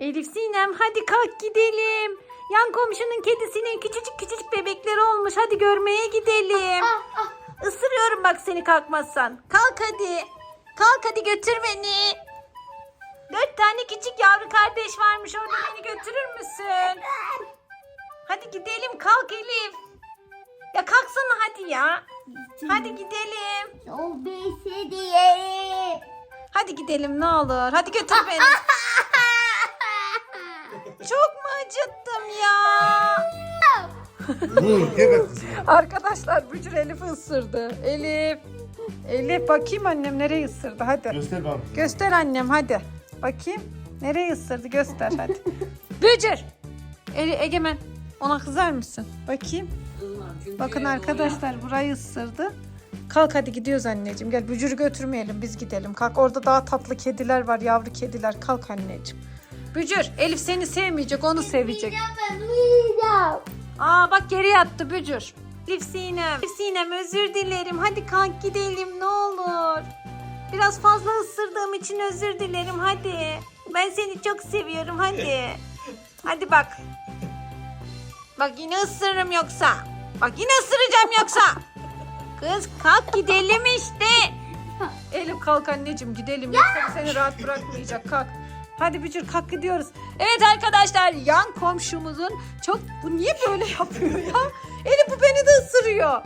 Elif Sinem hadi kalk gidelim. Yan komşunun kedisinin küçücük küçücük bebekleri olmuş. Hadi görmeye gidelim. Ah, ah. Isırıyorum bak seni kalkmazsan. Kalk hadi. Kalk hadi götür beni. Dört tane küçük yavru kardeş varmış orada beni götürür müsün? Hadi gidelim kalk Elif. Ya kalksana hadi ya. Hadi gidelim. Çok diye. Hadi gidelim ne olur. Hadi götür beni. Çok mu acıttım ya? Vur gel bak kızım. Arkadaşlar Bücür Elif'i ısırdı. Elif. Elif bakayım annem nereye ısırdı hadi. Göster bana. Göster annem hadi. Bakayım. Nereye ısırdı göster hadi. Bücür. Eli Egemen ona kızar mısın? Bakayım. Bakın arkadaşlar burayı ısırdı. Kalk hadi gidiyoruz anneciğim. Gel Bücür'ü götürmeyelim biz gidelim. Kalk orada daha tatlı kediler var yavru kediler. Kalk anneciğim. Bücür Elif seni sevmeyecek onu sevecek. Aa bak geri yattı Bücür. Elif Sinem. Elif Sinem özür dilerim. Hadi kalk gidelim ne olur. Biraz fazla ısırdığım için özür dilerim hadi. Ben seni çok seviyorum hadi. Hadi bak. Bak yine ısırırım yoksa. Bak yine ısıracağım yoksa. Kız kalk gidelim işte. Elif kalk anneciğim gidelim yoksa seni rahat bırakmayacak kalk. Hadi Bücür kalk gidiyoruz. Evet arkadaşlar yan komşumuzun çok bu niye böyle yapıyor ya? Elif bu beni de ısırıyor.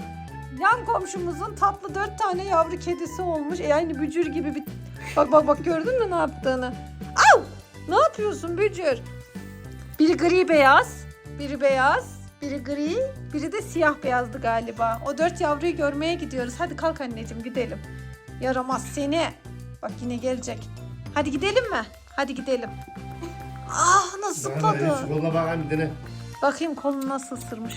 Yan komşumuzun tatlı dört tane yavru kedisi olmuş. E aynı Bücür gibi bir... Bak bak bak gördün mü ne yaptığını? Au! Ne yapıyorsun Bücür? Biri gri beyaz, biri beyaz, biri gri, biri de siyah beyazdı galiba. O dört yavruyu görmeye gidiyoruz. Hadi kalk anneciğim gidelim. Yaramaz seni. Bak yine gelecek. Hadi gidelim mi? Hadi gidelim. Ah nasıl zıpladı. Koluna bak bir tane. Bakayım kolunu nasıl ısırmış.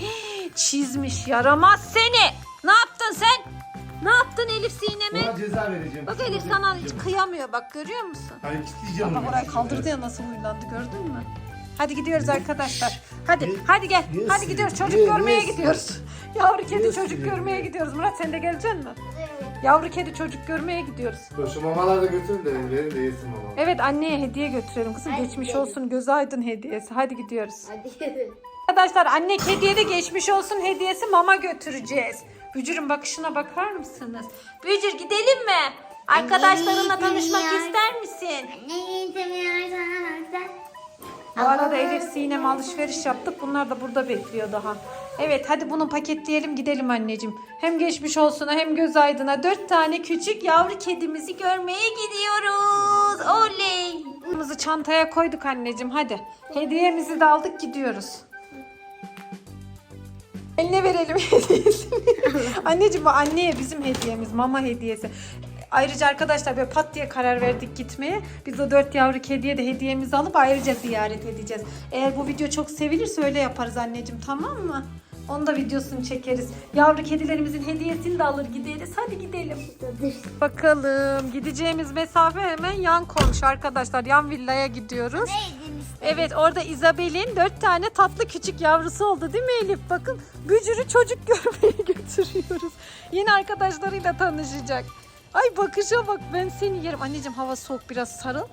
Hii, Çizmiş yaramaz seni. Ne yaptın sen? Ne yaptın Elif Sinem'e? Ona ceza vereceğim. Bak Elif sana hiç kıyamıyor bak görüyor musun? Hayır kitleyeceğim Bak onu. orayı kaldırdı ya nasıl huylandı gördün mü? Hadi gidiyoruz arkadaşlar. Hadi Yes, hadi gel. yes, Hadi gidiyoruz çocuk yes, görmeye yes. gidiyoruz. Yavru kedi çocuk yes. görmeye gidiyoruz. Murat sen de geleceksin mi? Yavru kedi çocuk görmeye gidiyoruz. Dur şu mamaları da götürün de verin de yesin mama. Evet anneye hediye götürelim kızım. Hadi geçmiş gidelim. olsun göz aydın hediyesi. Hadi gidiyoruz. Hadi. Arkadaşlar anne hediye de geçmiş olsun hediyesi mama götüreceğiz. Bücür'ün bakışına bakar mısınız? Bücür gidelim mi? Arkadaşlarınla Anne, tanışmak ister misin? Ne istemiyorsan Bu arada Elif Sinem alışveriş yaptık. Bunlar da burada bekliyor daha. Evet hadi bunu paketleyelim gidelim anneciğim. Hem geçmiş olsuna hem göz aydına dört tane küçük yavru kedimizi görmeye gidiyoruz. Oley. Kırmızı çantaya koyduk anneciğim hadi. Hediyemizi de aldık gidiyoruz. Eline verelim hediyesini. anneciğim bu anneye bizim hediyemiz mama hediyesi. Ayrıca arkadaşlar böyle pat diye karar verdik gitmeye. Biz o dört yavru kediye de hediyemizi alıp ayrıca ziyaret edeceğiz. Eğer bu video çok sevilirse öyle yaparız anneciğim tamam mı? Onu da videosunu çekeriz. Yavru kedilerimizin hediyesini de alır gideriz. Hadi gidelim. Bakalım gideceğimiz mesafe hemen yan komşu arkadaşlar. Yan villaya gidiyoruz. Evet orada Isabel'in dört tane tatlı küçük yavrusu oldu değil mi Elif? Bakın bücürü çocuk görmeye götürüyoruz. Yeni arkadaşlarıyla tanışacak. Ay bakışa bak ben seni yerim. Anneciğim hava soğuk biraz sarıl.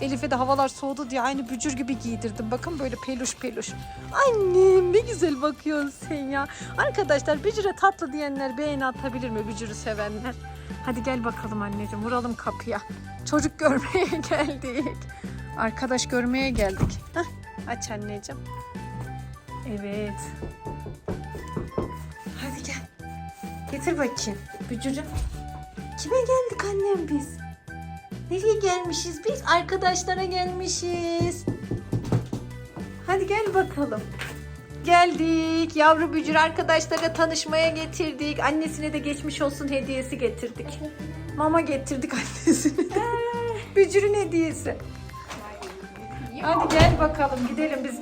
Elif'e de havalar soğudu diye aynı bücür gibi giydirdim. Bakın böyle peluş peluş. Annem ne güzel bakıyorsun sen ya. Arkadaşlar bücüre tatlı diyenler beğeni atabilir mi bücürü sevenler? Hadi gel bakalım anneciğim vuralım kapıya. Çocuk görmeye geldik. Arkadaş görmeye geldik. Hah, aç anneciğim. Evet. Hadi gel. Getir bakayım. Bücürüm. Kime geldik annem biz? Nereye gelmişiz biz? Arkadaşlara gelmişiz. Hadi gel bakalım. Geldik. Yavru bücür arkadaşlara tanışmaya getirdik. Annesine de geçmiş olsun hediyesi getirdik. Mama getirdik annesine. Bücürün hediyesi. Hadi gel bakalım gidelim biz.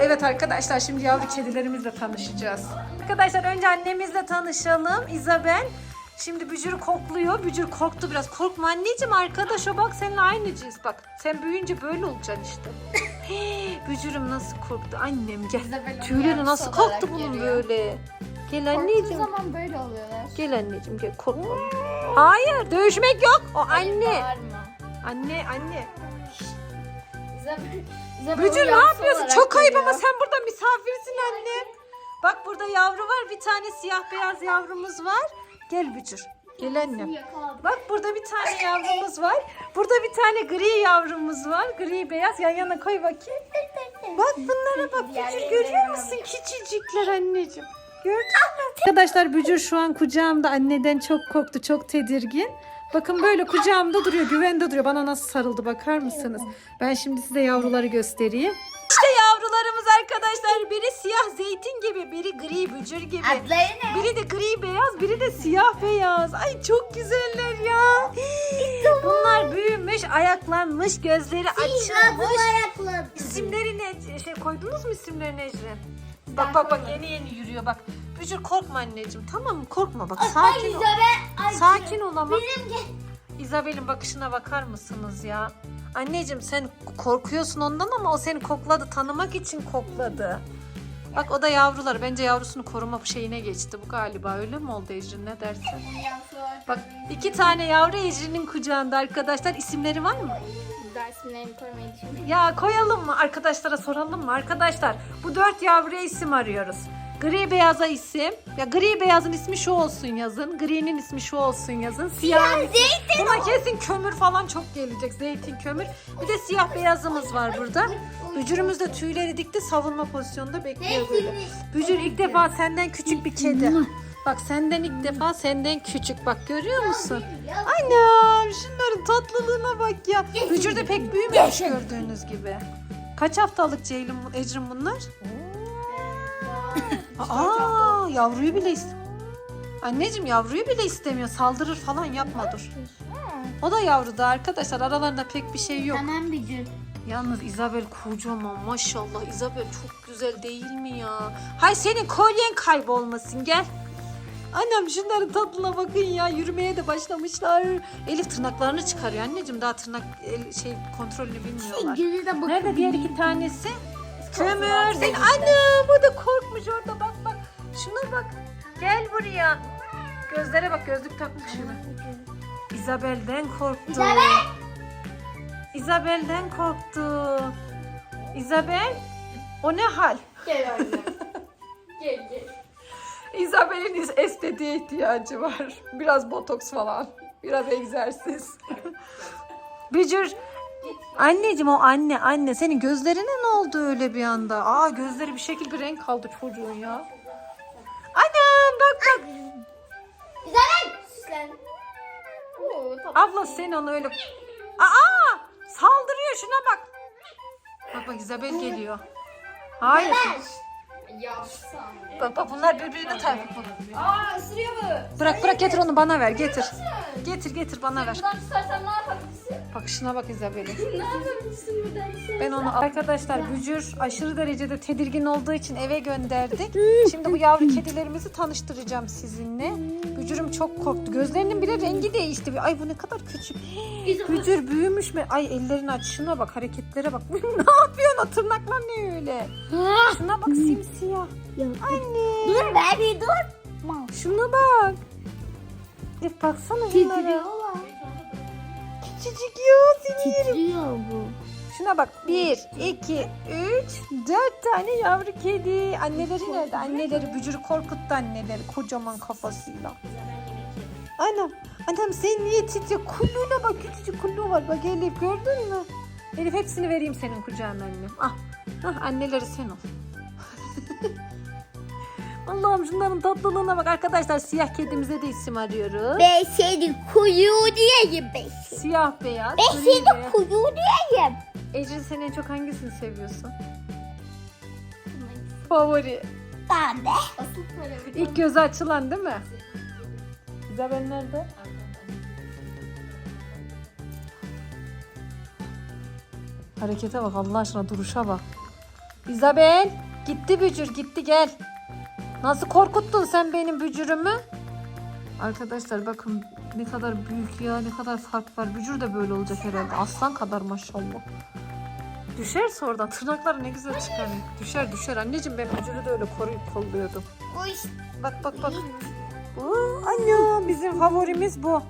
Evet arkadaşlar şimdi yavru kedilerimizle tanışacağız. Arkadaşlar önce annemizle tanışalım. Isabel. Şimdi Bücür kokluyor. Bücür korktu biraz. Korkma anneciğim arkadaş o bak seninle aynı cins bak. Sen büyüyünce böyle olacaksın işte. Bücürüm nasıl korktu annem gel. Tüyleri nasıl korktu bunun geliyor. böyle. Gel Korktuğu anneciğim. zaman böyle oluyorlar. Gel anneciğim gel korkma. Hayır dövüşmek yok. O anne. Anne anne. Bücür ne yapıyorsun? Çok ayıp ama sen burada misafirsin anne. Bak burada yavru var. Bir tane siyah beyaz yavrumuz var. Gel Bücür. Gel annem. Bak burada bir tane yavrumuz var. Burada bir tane gri yavrumuz var. Gri beyaz yan yana koy bakayım. Bak bunlara bak Bücür görüyor musun? Küçücükler anneciğim. Gördün mü? Arkadaşlar Bücür şu an kucağımda anneden çok korktu. Çok tedirgin. Bakın böyle kucağımda duruyor. Güvende duruyor. Bana nasıl sarıldı bakar mısınız? Ben şimdi size yavruları göstereyim. İşte yavrularımız arkadaşlar. Biri siyah zeytin gibi, biri gri bücür gibi. Adları ne? Biri de gri beyaz, biri de siyah beyaz. Ay çok güzeller ya. Bunlar büyümüş, ayaklanmış, gözleri açılmış. ayaklı. İsimleri ne? Şey koydunuz mu isimlerini Ecrin? Bak bak bak yeni yeni yürüyor bak. Bücür korkma anneciğim tamam mı? Korkma bak sakin ol. Sakin ol ama. Benimki. İzabel'in bakışına bakar mısınız ya? Anneciğim sen korkuyorsun ondan ama o seni kokladı. Tanımak için kokladı. Bak o da yavrular. Bence yavrusunu koruma şeyine geçti. Bu galiba öyle mi oldu Ecrin ne dersin? Bak iki tane yavru Ecrin'in kucağında arkadaşlar. isimleri var mı? Derslerini korumayı düşünüyorum. Ya koyalım mı? Arkadaşlara soralım mı? Arkadaşlar bu dört yavruya isim arıyoruz. Gri beyaza isim. Ya gri beyazın ismi şu olsun yazın. Gri'nin ismi şu olsun yazın. Siyah Buna kesin kömür falan çok gelecek. Zeytin kömür. Bir de siyah beyazımız var burada. Bücürümüz de tüyleri dikti. Savunma pozisyonunda bekliyor böyle. Bücür ilk defa senden küçük bir kedi. Bak senden ilk defa senden küçük. Bak görüyor musun? Annem şunların tatlılığına bak ya. Bücür de pek büyümemiş gördüğünüz gibi. Kaç haftalık Ceylin, Ecrin bunlar? Aa yavruyu bile ist- Anneciğim yavruyu bile istemiyor. Saldırır falan yapma dur. O da yavru da arkadaşlar aralarında pek bir şey yok. Tamam Bücür. Yalnız Isabel kocaman maşallah. Isabel çok güzel değil mi ya? Hay senin kolyen kaybolmasın gel. Annem şunların tatlına bakın ya. Yürümeye de başlamışlar. Elif tırnaklarını çıkarıyor anneciğim. Daha tırnak el- şey kontrolünü bilmiyorlar. Gözü de. Nerede diğer iki tanesi? Kömür. Sen annem o da korkmuş orada bak bak. Şuna bak. Gel buraya. Gözlere bak gözlük takmış şuna. Isabel'den korktu. Isabel! Isabel'den korktu. Isabel o ne hal? Gel anne. gel gel. Isabel'in is- estetiğe ihtiyacı var. Biraz botoks falan. Biraz egzersiz. Bücür. Anneciğim o anne anne senin gözlerine ne oldu öyle bir anda? Aa gözleri bir şekil bir renk aldı çocuğun ya. Annem bak bak. Isabel! Süslen. Oo, tatlı. Abla sen onu öyle... Aa saldırıyor şuna bak. Bak bak Isabel geliyor. Hayır. Yapsam. Bak bak bunlar birbirine takip. Aa ısırıyor bu. Bırak bırak getir onu bana ver getir. Getir getir bana ver. Buradan tutarsan ne yapabilirsin? Bakışına bak Isabel'in. ne yapabilirsin buradan? Ben onu arkadaşlar Bücür aşırı derecede tedirgin olduğu için eve gönderdik. Şimdi bu yavru kedilerimizi tanıştıracağım sizinle. Bücürüm çok korktu. Gözlerinin bile rengi değişti. Ay bu ne kadar küçük. Bücür büyümüş mü? Ay ellerin açışına bak hareketlere bak. ne yapıyorsun o tırnaklar ne öyle? Şuna bak simsiyah. Anne. Dur be bir dur. Şuna bak. Elif baksana bunlara. Titriyorlar. Küçücük ya seni yerim. Titriyor bu. Şuna bak. Bir, iki, üç, dört tane yavru kedi. Anneleri nerede? Anneleri bücürü korkuttu anneleri kocaman kafasıyla. Anam, anam sen niye titriyor? Kulluğuna bak küçücük kulluğu var. Bak Elif gördün mü? Elif hepsini vereyim senin kucağına annem. Ah, ah anneleri sen ol. Allah'ım şunların tatlılığına bak arkadaşlar. Siyah kedimize de isim arıyoruz. Ben seni kuyu diyeyim ben seni. Siyah beyaz. Ben gri seni beyaz. kuyu diyeyim. Ecrin sen en çok hangisini seviyorsun? Favori. Ben de. İlk gözü açılan değil mi? Isabel nerede? Harekete bak Allah aşkına duruşa bak. Isabel gitti bücür gitti gel. Nasıl korkuttun sen benim bücürümü? Arkadaşlar bakın ne kadar büyük ya ne kadar fark var. Bücür de böyle olacak herhalde. Aslan kadar maşallah. Düşerse oradan tırnakları ne güzel çıkarıyor. Düşer düşer anneciğim ben bücürü de öyle koruyup kolluyordum. Bak bak bak. Oo, anne bizim favorimiz bu.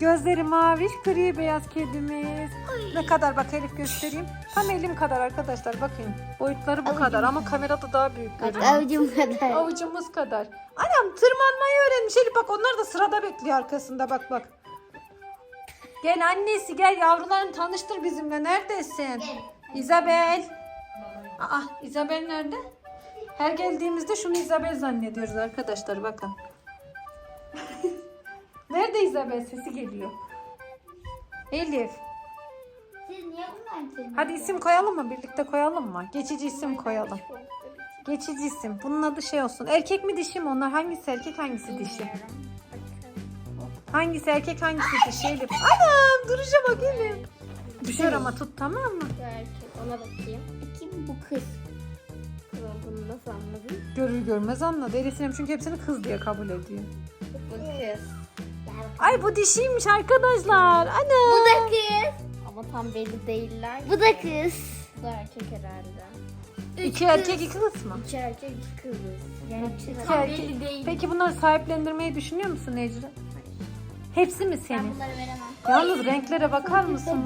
Gözleri mavi, gri beyaz kedimiz. Ne kadar bak Elif göstereyim. Tam elim kadar arkadaşlar bakın. Boyutları bu Avucum kadar ama kamerada daha büyük görünüyor. Avucum kadar. Avucumuz kadar. Anam tırmanmayı öğrenmiş Elif bak onlar da sırada bekliyor arkasında bak bak. Gel annesi gel yavrularını tanıştır bizimle. Neredesin? Isabel. Aa Isabel nerede? Her geldiğimizde şunu Isabel zannediyoruz arkadaşlar bakın. Nerede Isabel? Sesi geliyor. Elif. Siz niye bunlar Hadi isim koyalım mı? Birlikte koyalım mı? Geçici isim koyalım. Geçici isim. Bunun adı şey olsun. Erkek mi dişi mi onlar? Hangisi erkek hangisi dişi? Hangisi erkek hangisi dişi Elif? Anam duruşa bak Elif. Düşüyor ama tut tamam mı? Erkek ona bakayım. Kim bu kız? Bunu nasıl anladın? Görür görmez anladı. Elif Sinem çünkü hepsini kız diye kabul ediyor. Bu kız. Ay bu dişiymiş arkadaşlar. Ana. Bu da kız. Ama tam belli değiller. Bu da kız. Bu da erkek herhalde. İki erkek iki kız mı? İki erkek iki kız. Yani İki tam erkek. belli değil. Peki bunları sahiplendirmeyi düşünüyor musun Necri? Hepsi mi Ben senin? bunları veremem. Yalnız renklere bakar mısın?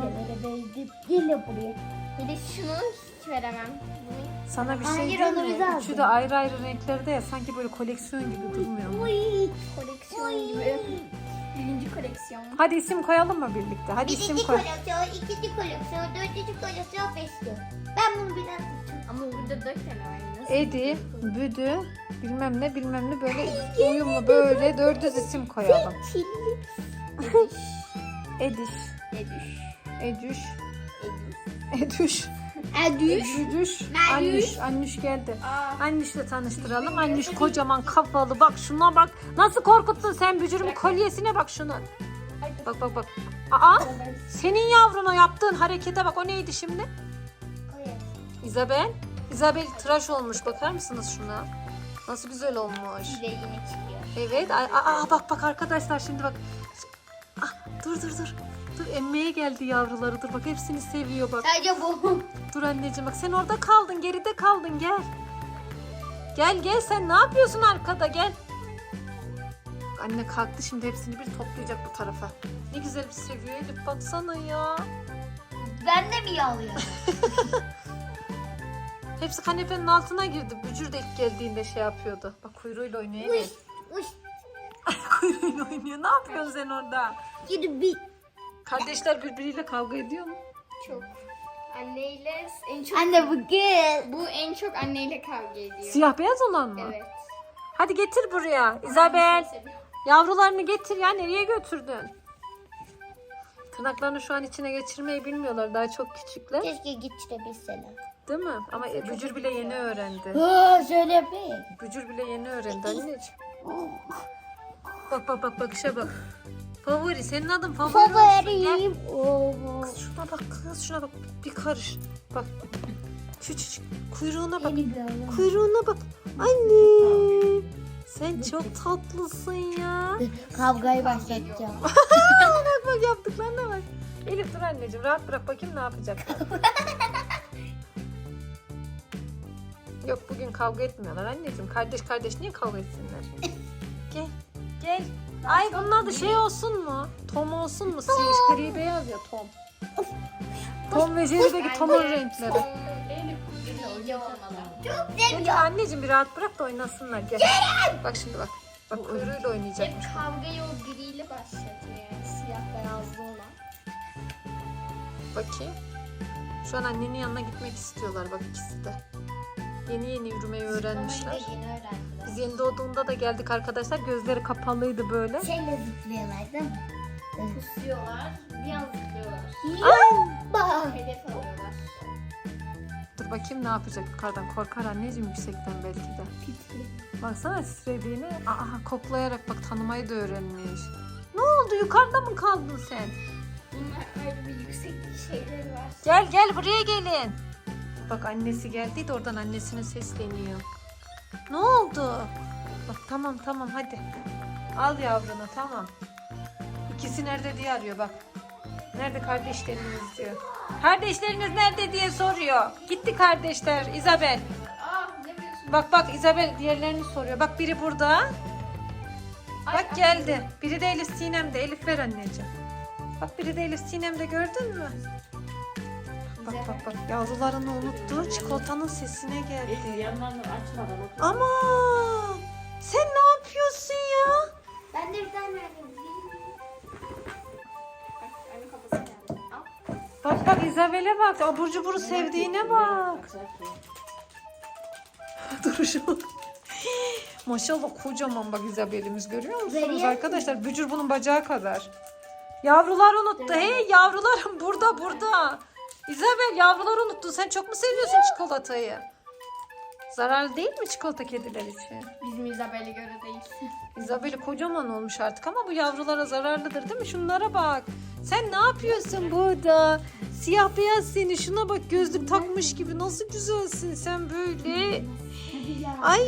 Gel buraya. Bir de şunu hiç veremem. Bunu Sana bir şey Hayır, diyeyim onu mi? Üçü de ayrı ayrı renklerde ya sanki böyle koleksiyon gibi durmuyor mu? koleksiyon gibi. Birinci koleksiyon. Hadi isim koyalım mı birlikte? Hadi isim Birinci koy. koleksiyon, ikinci koleksiyon, dördüncü koleksiyon, beşinci. Ben bunu biraz Ama burada dört tane var. Nasıl? Edi, Büdü, bilmem ne bilmem ne böyle uyumlu böyle dördüz isim koyalım. Ediş, Edüş. Edüş, Edüş. Edüş, Edüş. Annüş, Annüş geldi. Annüş'le tanıştıralım. Annüş kocaman kafalı bak şuna bak. Nasıl korkuttun sen bücürüm kolyesine bak şuna. Bak bak bak. Aa senin yavruna yaptığın harekete bak o neydi şimdi? Isabel. Isabel tıraş olmuş bakar mısınız şuna? Nasıl güzel olmuş. Evet. Aa, aa, bak bak arkadaşlar şimdi bak. Ah, dur dur dur. Dur emmeye geldi yavruları. Dur bak hepsini seviyor bak. Sadece bu. Dur anneciğim bak sen orada kaldın geride kaldın gel. Gel gel sen ne yapıyorsun arkada gel. Anne kalktı şimdi hepsini bir toplayacak bu tarafa. Ne güzel bir seviyor Elif baksana ya. Ben de mi yağlıyorum? Hepsi kanepenin altına girdi. Bücür de ilk geldiğinde şey yapıyordu. Bak kuyruğuyla oynuyor evet. Uş. kuyruğuyla oynuyor. Ne yapıyorsun sen orada? Yürü bir. Kardeşler birbiriyle kavga ediyor mu? Çok. Anneyle en çok Anne bu kız. bu en çok anneyle kavga ediyor. Siyah beyaz olan mı? Evet. Hadi getir buraya. Isabel. Yavrularını getir ya. Nereye götürdün? Tırnaklarını şu an içine geçirmeyi bilmiyorlar. Daha çok küçükler. Keşke geçirebilseler. Değil mi? Ama e, Bücür bile yeni öğrendi. Ha şöyle yapayım. Bücür bile yeni öğrendi anneciğim. Bak bak bak bakışa bak. Favori. Senin adın favori olsun. Oo. Kız şuna bak kız şuna bak. Bir karış. Bak. Küçücük. Kuyruğuna bak. Kuyruğuna bak. Anne. Sen çok tatlısın ya. Kavgayı başlatacağım. bak bak yaptıklarına bak. Elif dur anneciğim rahat bırak bakayım ne yapacak. Yok bugün kavga etmiyorlar anneciğim. Kardeş kardeş niye kavga etsinler? gel gel. Ay bunun adı şey olsun mu? Tom olsun mu? Siyah gri beyaz ya Tom. Tom ve Jerry'deki Tom'un renkleri. Gel anneciğim bir rahat bırak da oynasınlar gel. Bak şimdi bak. Bak kuyruğuyla oynayacakmış. Hep kavgayı o biriyle başlatıyor yani siyah beyazlı olan. Bakayım. Şu an annenin yanına gitmek istiyorlar bak ikisi de. Yeni yeni yürümeyi öğrenmişler. Yeni öğrendiler. Biz yeni doğduğunda da geldik arkadaşlar. Gözleri kapalıydı böyle. Şeyle zıplıyorlar değil mi? Kusuyorlar, bir an zıplıyorlar. Bak. Hedef alıyorlar. Dur bakayım ne yapacak yukarıdan. Korkar anneciğim yüksekten belki de. Baksana titrediğini. Aa koklayarak bak tanımayı da öğrenmiş. Ne oldu yukarıda mı kaldın sen? Bunlar ayrı bir yükseklik şeyleri var. Gel gel buraya gelin. Bak annesi geldi de oradan annesine sesleniyor. Ne oldu? Bak tamam tamam hadi. Al yavrunu tamam. İkisi nerede diye arıyor bak. Nerede kardeşleriniz diyor. Kardeşleriniz nerede diye soruyor. Gitti kardeşler. Aa ne biliyorsun? Bak bak Isabel diğerlerini soruyor. Bak biri burada. Bak geldi. Biri de Elif Sinem'de. Elif ver anneciğim. Bak biri de Elif Sinem'de gördün mü? Bak bak bak yavrularını unuttu. Çikolatanın sesine geldi. Yanlarını açmadan otur. Ama sen ne yapıyorsun ya? Ben de bir tane verdim. Bak bak İzabel'e bak. Abur cuburu sevdiğine bak. Duruşu bak. Maşallah kocaman bak İzabel'imiz görüyor musunuz arkadaşlar? Bücür bunun bacağı kadar. Yavrular unuttu. Hey yavrularım burada burada. İzabel yavrular unuttu. Sen çok mu seviyorsun çikolatayı? Zararlı değil mi çikolata kediler için? Bizim İzabel'e göre değil. İzabel'i kocaman olmuş artık ama bu yavrulara zararlıdır değil mi? Şunlara bak. Sen ne yapıyorsun burada? Siyah beyaz seni. Şuna bak gözlük takmış gibi. Nasıl güzelsin sen böyle. Ay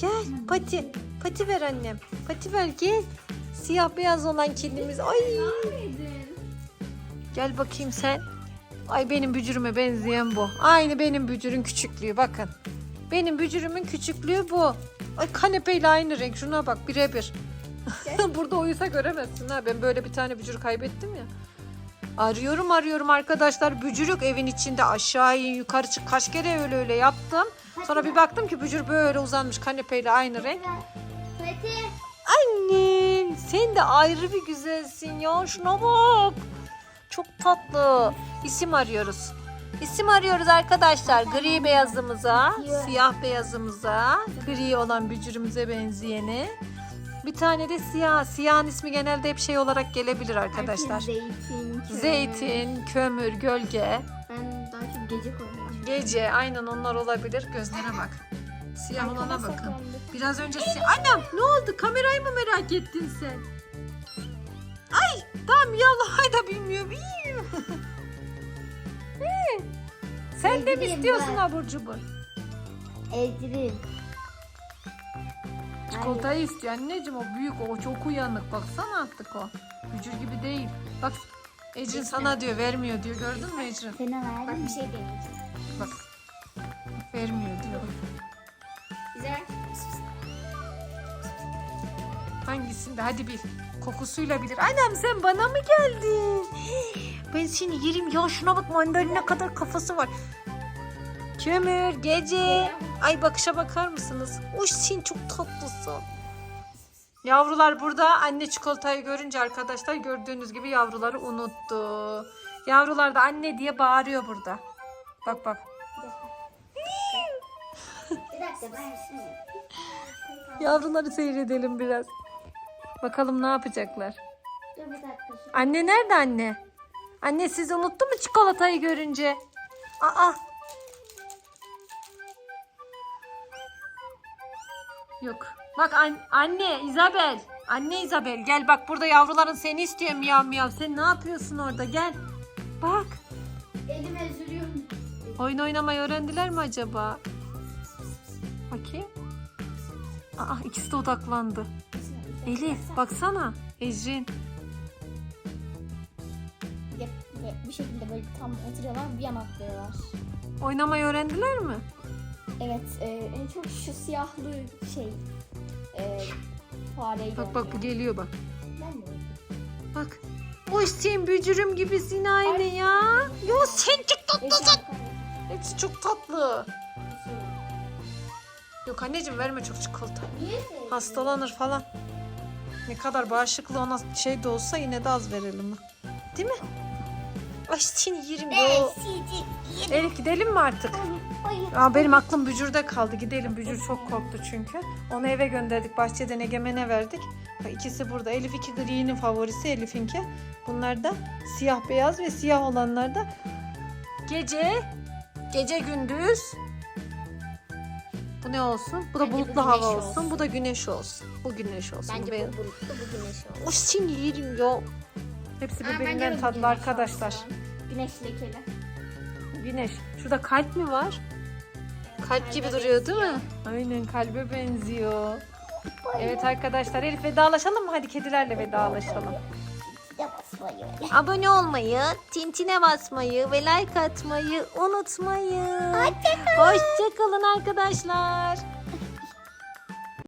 gel pati. Pati ver annem. Pati ver gel. Siyah beyaz olan kedimiz. Ay gel bakayım sen. Ay benim bücürüme benzeyen bu. Aynı benim bücürün küçüklüğü bakın. Benim bücürümün küçüklüğü bu. Ay kanepeyle aynı renk. Şuna bak birebir. Burada uyusa göremezsin ha. Ben böyle bir tane bücür kaybettim ya. Arıyorum arıyorum arkadaşlar. Bücürük evin içinde aşağı in yukarı çık. Kaç kere öyle öyle yaptım. Sonra bir baktım ki bücür böyle uzanmış kanepeyle aynı renk. Annem sen de ayrı bir güzelsin ya. Şuna bak. Çok tatlı. İsim arıyoruz. İsim arıyoruz arkadaşlar. Gri beyazımıza, siyah beyazımıza, gri olan bücürümüze benzeyeni. Bir tane de siyah. Siyahın ismi genelde hep şey olarak gelebilir arkadaşlar. Zeytin, kömür. Zeytin, kömür, gölge, Ben daha çok gece koyuyorum. gece aynen onlar olabilir. Gözlere bak. Siyah olana bakın. Biraz önce siyah... Annem ne oldu? Kamerayı mı merak ettin sen? Tamam yallah da bilmiyorum. İyi. İyi. Sen de mi istiyorsun ben. abur cubur? Ecrin. Çikolatayı istiyor anneciğim o büyük o çok uyanık baksana artık o. Bücür gibi değil. Bak Ecrin sana diyor vermiyor diyor gördün mü Ecrin? Sana Bak verdim. bir şey deneyeceğim. Bak vermiyor diyor. Güzel. Hangisinde hadi bil. Kokusuyla bilir. Annem sen bana mı geldin? Ben seni yerim ya şuna bak mandalina kadar kafası var. Kömür gece. Ay bakışa bakar mısınız? Uş sen çok tatlısın. Yavrular burada anne çikolatayı görünce arkadaşlar gördüğünüz gibi yavruları unuttu. Yavrular da anne diye bağırıyor burada. Bak bak. Yavruları seyredelim biraz. Bakalım ne yapacaklar. Dur bir dakika. şu- Anne nerede anne? Anne siz unuttu mu çikolatayı görünce? Aa. Yok. Bak an- anne Isabel. Anne Isabel gel bak burada yavruların seni istiyor miyav miyav. Sen ne yapıyorsun orada gel. Bak. Elim eziliyor. Oyun oynamayı öğrendiler mi acaba? Bakayım. Aa ikisi de odaklandı. Elif baksana. Ecrin. Böyle bir şekilde böyle tam oturuyorlar bir yan atlıyorlar. Oynamayı öğrendiler mi? Evet e, en çok şu siyahlı şey e, fareyi Bak bak bu geliyor bak. Ben. Bak. O sen bücürüm gibisin aynı ya. Ya sen çok tatlısın. Hepsi çok tatlı. Yok anneciğim verme çok çikolata. Niye? Hastalanır falan. Ne kadar bağışıklı ona şey de olsa yine de az verelim. Değil mi? Ay yerim ya. Besicik. Elif gidelim mi artık? Hayır. Aa, benim aklım Bücür'de kaldı. Gidelim. Bücür çok korktu çünkü. Onu eve gönderdik. Bahçeden Egemen'e verdik. Bak, İkisi burada. Elif iki gri'nin favorisi Elif'inki. Bunlar da siyah beyaz ve siyah olanlar da gece, gece gündüz. Bu ne olsun? Bu da Bence bu bulutlu hava güneş olsun. olsun. Bu da güneş olsun. Bu güneş olsun. Bence bu bulutlu bu güneş oldu. O seni yerim ya. Hepsi Aa, bence birbirinden bu tatlı güneş arkadaşlar. olsun. Güneş lekeli. Güneş. Şurada kalp mi var? Kalp gibi duruyor değil mi? Aynen kalbe benziyor. Evet arkadaşlar Elif vedalaşalım mı? Hadi kedilerle vedalaşalım. Yapmayı. Abone olmayı, tintine basmayı ve like atmayı unutmayın. Hoşçakalın. Hoşçakalın arkadaşlar.